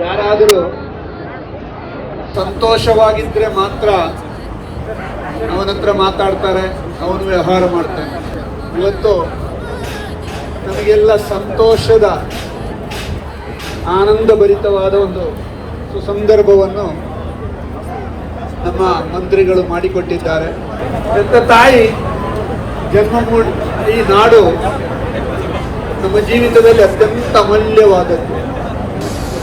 ಯಾರಾದರೂ ಸಂತೋಷವಾಗಿದ್ರೆ ಮಾತ್ರ ಅವನ ಹತ್ರ ಮಾತಾಡ್ತಾರೆ, ಅವನು ವ್ಯವಹಾರ ಮಾಡ್ತಾನೆ. ಇವತ್ತು ನಮಗೆಲ್ಲ ಸಂತೋಷದ, ಆನಂದಭರಿತವಾದ ಒಂದು ಸುಸಂದರ್ಭವನ್ನು ನಮ್ಮ ಮಂತ್ರಿಗಳು ಮಾಡಿಕೊಟ್ಟಿದ್ದಾರೆ. ಎಂತ ತಾಯಿ, ಜನ್ಮ ಈ ನಾಡು ನಮ್ಮ ಜೀವಿತದಲ್ಲಿ ಅತ್ಯಂತ ಅಮೂಲ್ಯವಾದದ್ದು.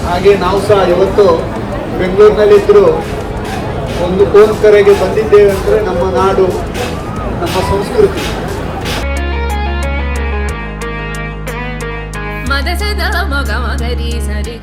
ಹಾಗೆ ನಾವು ಸಹ ಇವತ್ತು ಬೆಂಗಳೂರಿನಲ್ಲಿದ್ದರೂ ಒಂದು ಕೋಲ್ ಕರೆಗೆ ಬಂದಿದ್ದೇವೆ ಅಂದರೆ ನಮ್ಮ ನಾಡು ನಮ್ಮ ಸಂಸ್ಕೃತಿ. ಮಗ ಮಗರಿ ಸರಿ.